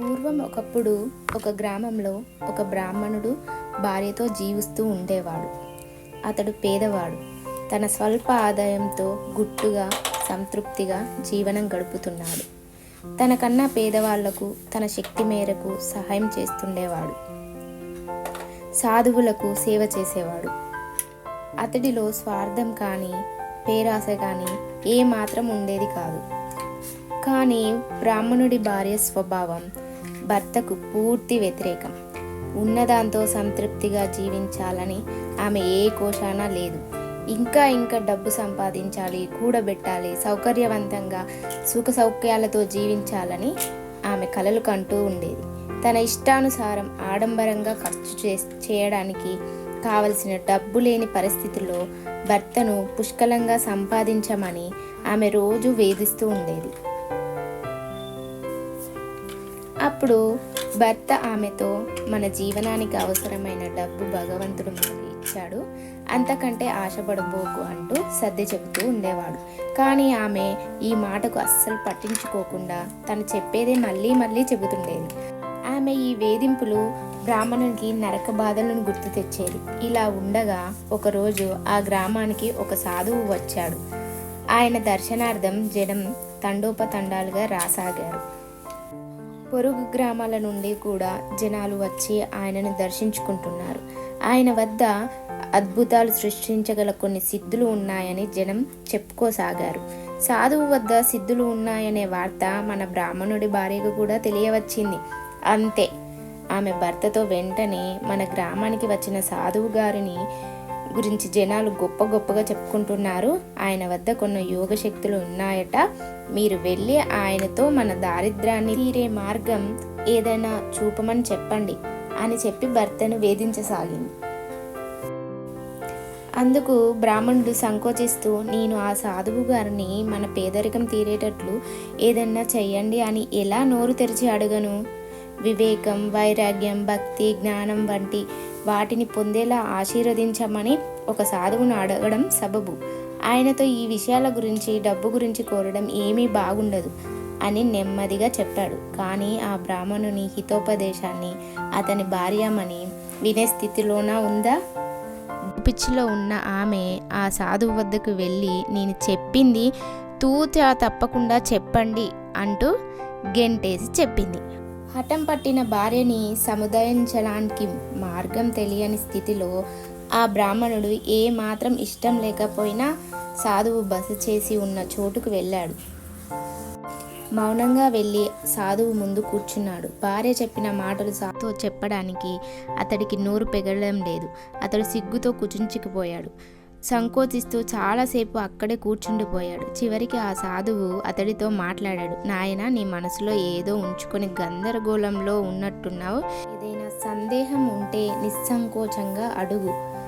పూర్వం ఒకప్పుడు ఒక గ్రామంలో ఒక బ్రాహ్మణుడు భార్యతో జీవిస్తూ ఉండేవాడు. అతడు పేదవాడు. తన స్వల్ప ఆదాయంతో గుట్టుగా సంతృప్తిగా జీవనం గడుపుతున్నాడు. తనకన్నా పేదవాళ్ళకు తన శక్తి మేరకు సహాయం చేస్తుండేవాడు. సాధువులకు సేవ చేసేవాడు. అతడిలో స్వార్థం కానీ పేరాశ కానీ ఏ మాత్రం ఉండేది కాదు. కానీ బ్రాహ్మణుడి భార్య స్వభావం భర్తకు పూర్తి వ్యతిరేకం. ఉన్నదాంతో సంతృప్తిగా జీవించాలని ఆమె ఏ కోశాన లేదు. ఇంకా ఇంకా డబ్బు సంపాదించాలి కూడబెట్టాలి సౌకర్యవంతంగా సుఖ సౌఖ్యాలతో జీవించాలని ఆమె కలలు కంటూ ఉండేది. తన ఇష్టానుసారం ఆడంబరంగా ఖర్చు చే చేయడానికి కావలసిన డబ్బు లేని పరిస్థితుల్లో భర్తను పుష్కలంగా సంపాదించమని ఆమె రోజు వేధిస్తూ ఉండేది. అప్పుడు భర్త ఆమెతో మన జీవనానికి అవసరమైన డబ్బు భగవంతుడు మనకు ఇచ్చాడు. అంతకంటే ఆశపడబోకు అంటూ సర్ది చెబుతూ ఉండేవాడు. కానీ ఆమె ఈ మాటకు అస్సలు పట్టించుకోకుండా తను చెప్పేదే మళ్ళీ మళ్ళీ చెబుతుండేది. ఆమె ఈ వేధింపులు బ్రాహ్మణునికి నరక బాధలను గుర్తు తెచ్చేది. ఇలా ఉండగా ఒకరోజు ఆ గ్రామానికి ఒక సాధువు వచ్చాడు. ఆయన దర్శనార్థం జనం తండోపతండాలుగా రాసాగారు. పొరుగు గ్రామాల నుండి కూడా జనాలు వచ్చి ఆయనను దర్శించుకుంటున్నారు. ఆయన వద్ద అద్భుతాలు సృష్టించగల కొన్ని సిద్ధులు ఉన్నాయని జనం చెప్పుకోసాగారు. సాధువు వద్ద సిద్ధులు ఉన్నాయనే వార్త మన బ్రాహ్మణుడి భార్యకు కూడా తెలియవచ్చింది. అంతే. ఆమె భర్తతో వెంటనే మన గ్రామానికి వచ్చిన సాధువు గారిని గురించి జనాలు గొప్ప గొప్పగా చెప్పుకుంటున్నారు. ఆయన వద్ద కొన్ని యోగ శక్తులు ఉన్నాయట. మీరు వెళ్ళి ఆయనతో మన దారిద్రాన్ని తీరే మార్గం ఏదైనా చూపమని చెప్పండి అని చెప్పి భర్తను వేధించసాగింది. అందుకు బ్రాహ్మణుడు సంకోచిస్తూ నేను ఆ సాధువు గారిని మన పేదరికం తీరేటట్లు ఏదన్నా చెయ్యండి అని ఎలా నోరు తెరిచి అడగను? వివేకం వైరాగ్యం భక్తి జ్ఞానం వంటి వాటిని పొందేలా ఆశీర్వదించమని ఒక సాధువును అడగడం సబబు. ఆయనతో ఈ విషయాల గురించి డబ్బు గురించి కోరడం ఏమీ బాగుండదు అని నెమ్మదిగా చెప్పాడు. కానీ ఆ బ్రాహ్మణుని హితోపదేశాన్ని అతని భార్యమని వినే స్థితిలోనా ఉందా? పిచ్చిలో ఉన్న ఆమె ఆ సాధువు వద్దకు వెళ్ళి నేను చెప్పింది తూచా తప్పకుండా చెప్పండి అంటూ గెంటేసి చెప్పింది. హఠం పట్టిన భార్యని సముదాయించడానికి మార్గం తెలియని స్థితిలో ఆ బ్రాహ్మణుడు ఏ మాత్రం ఇష్టం లేకపోయినా సాధువు బస చేసి ఉన్న చోటుకు వెళ్ళాడు. మౌనంగా వెళ్ళి సాధువు ముందు కూర్చున్నాడు. భార్య చెప్పిన మాటలు సాతో చెప్పడానికి అతడికి నోరు పెగలడం లేదు. అతడు సిగ్గుతో కుచించుకుపోయాడు. సంకోచిస్తూ చాలాసేపు అక్కడే కూర్చుండిపోయాడు. చివరికి ఆ సాధువు అతడితో మాట్లాడాడు. నాయన నీ మనసులో ఏదో ఉంచుకొని గందరగోళంలో ఉన్నట్టున్నావు. ఏదైనా సందేహం ఉంటే నిస్సంకోచంగా అడుగు.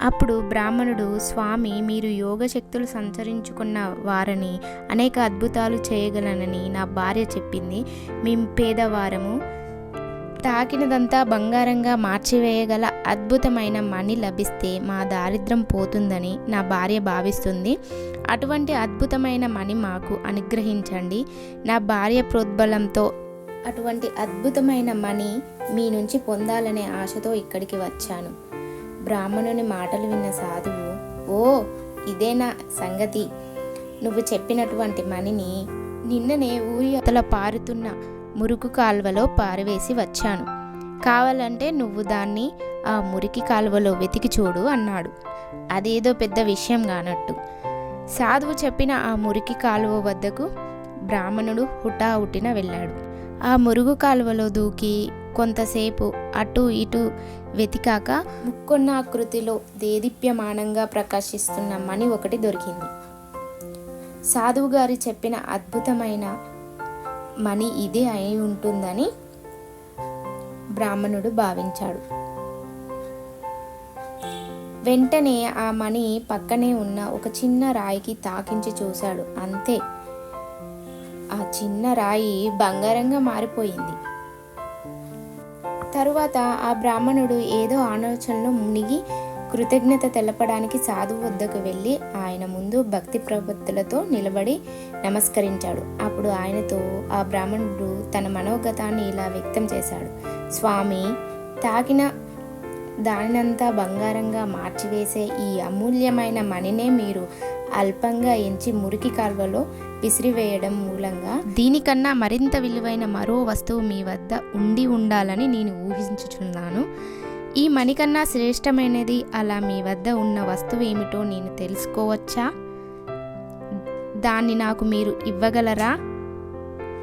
అప్పుడు బ్రాహ్మణుడు స్వామి మీరు యోగ శక్తులు సంచరించుకున్న వారని అనేక అద్భుతాలు చేయగలనని నా భార్య చెప్పింది. మేము పేదవారము. తాకినదంతా బంగారంగా మార్చివేయగల అద్భుతమైన మణి లభిస్తే మా దారిద్రం పోతుందని నా భార్య భావిస్తుంది. అటువంటి అద్భుతమైన మణి మాకు అనుగ్రహించండి. నా భార్య ప్రోద్బలంతో అటువంటి అద్భుతమైన మణి మీ నుంచి పొందాలనే ఆశతో ఇక్కడికి వచ్చాను. బ్రాహ్మణుని మాటలు విన్న సాధువు ఓ ఇదేనా సంగతి. నువ్వు చెప్పినటువంటి మణిని నిన్ననే ఊరి అతల పారుతున్న మురుగు కాల్వలో పారవేసి వచ్చాను. కావాలంటే నువ్వు దాన్ని ఆ మురికి కాలువలో వెతికి చూడు అన్నాడు. అదేదో పెద్ద విషయం కానట్టు. సాధువు చెప్పిన ఆ మురికి కాలువ వద్దకు బ్రాహ్మణుడు హుటాహుటిన వెళ్ళాడు. ఆ మురుగు కాలువలో దూకి కొంతసేపు అటు ఇటు వెతికాక ముక్కొన్న ఆకృతిలో దేదీప్యమానంగా ప్రకాశిస్తున్న మణి ఒకటి దొరికింది. సాధువు గారి చెప్పిన అద్భుతమైన మణి ఇదే అయి ఉంటుందని బ్రాహ్మణుడు భావించాడు. వెంటనే ఆ మణి పక్కనే ఉన్న ఒక చిన్న రాయికి తాకించి చూశాడు. అంతే. ఆ చిన్న రాయి బంగారంగా మారిపోయింది. తరువాత ఆ బ్రాహ్మణుడు ఏదో ఆలోచనలో మునిగి కృతజ్ఞత తెలపడానికి సాధువు వద్దకు వెళ్ళి ఆయన ముందు భక్తి ప్రవృత్తులతో నిలబడి నమస్కరించాడు. అప్పుడు ఆయనతో ఆ బ్రాహ్మణుడు తన మనోగతాన్ని ఇలా వ్యక్తం చేశాడు. స్వామి తాకిన దానినంతా బంగారంగా మార్చివేసే ఈ అమూల్యమైన మణినే మీరు అల్పంగా ఎంచి మురికి కాల్వలో విసిరివేయడం మూలంగా దీనికన్నా మరింత విలువైన మరో వస్తువు మీ వద్ద ఉండి ఉండాలని నేను ఊహించుచున్నాను. ఈ మణికన్నా శ్రేష్టమైనది అలా మీ వద్ద ఉన్న వస్తువు ఏమిటో నేను తెలుసుకోవచ్చా? దాన్ని నాకు మీరు ఇవ్వగలరా?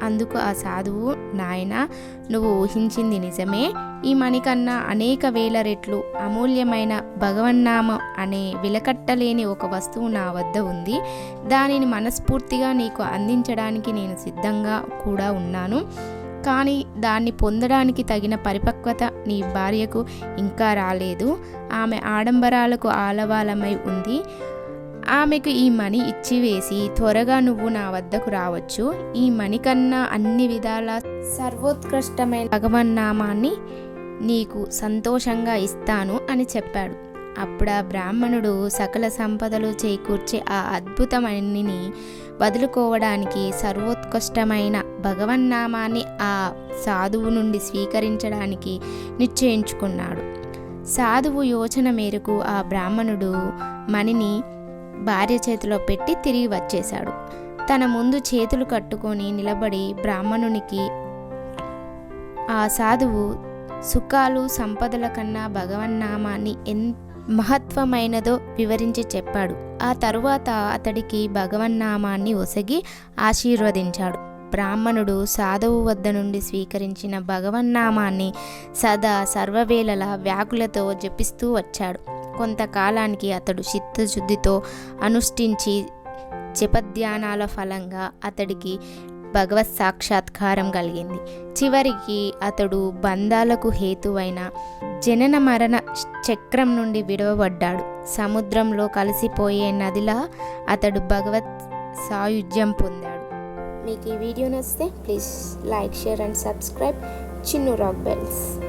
అందుకు ఆ సాధువు నాయన నువ్వు ఊహించింది నిజమే. ఈ మణికన్నా అనేక వేల రెట్లు అమూల్యమైన భగవన్నామం అనే విలకట్టలేని ఒక వస్తువు నా వద్ద ఉంది. దానిని మనస్ఫూర్తిగా నీకు అందించడానికి నేను సిద్ధంగా కూడా ఉన్నాను. కానీ దాన్ని పొందడానికి తగిన పరిపక్వత నీ భార్యకు ఇంకా రాలేదు. ఆమె ఆడంబరాలకు ఆలవాలమై ఉంది. ఆమెకు ఈ మణి ఇచ్చివేసి త్వరగా నువ్వు నా వద్దకు రావచ్చు. ఈ మణి కన్నా అన్ని విధాల సర్వోత్కృష్టమైన భగవన్నామాన్ని నీకు సంతోషంగా ఇస్తాను అని చెప్పాడు. అప్పుడు ఆ బ్రాహ్మణుడు సకల సంపదలు చేకూర్చే ఆ అద్భుతమణిని వదులుకోవడానికి సర్వోత్కృష్టమైన భగవన్నామాన్ని ఆ సాధువు నుండి స్వీకరించడానికి నిశ్చయించుకున్నాడు. సాధువు యోచన మేరకు ఆ బ్రాహ్మణుడు మణిని భార్య చేతిలో పెట్టి తిరిగి వచ్చేశాడు. తన ముందు చేతులు కట్టుకొని నిలబడి బ్రాహ్మణునికి ఆ సాధువు సుఖాలు సంపదల కన్నా భగవన్నామాన్ని ఎంత మహత్వమైనదో వివరించి చెప్పాడు. ఆ తరువాత అతడికి భగవన్నామాన్ని ఒసగి ఆశీర్వదించాడు. బ్రాహ్మణుడు సాధువు వద్ద నుండి స్వీకరించిన భగవన్నామాన్ని సదా సర్వవేళలా వ్యాకులతో జపిస్తూ వచ్చాడు. కొంతకాలానికి అతడు చిత్తశుద్ధితో అనుష్ఠించి జపధ్యానాల ఫలంగా అతడికి భగవత్ సాక్షాత్కారం కలిగింది. చివరికి అతడు బంధాలకు హేతువైన జనన మరణ చక్రం నుండి విడవబడ్డాడు. సముద్రంలో కలిసిపోయే నదిలా అతడు భగవత్ సాయుధ్యం పొందాడు. మీకు ఈ వీడియో నచ్చితే please like share and subscribe. Chinnu rock bells.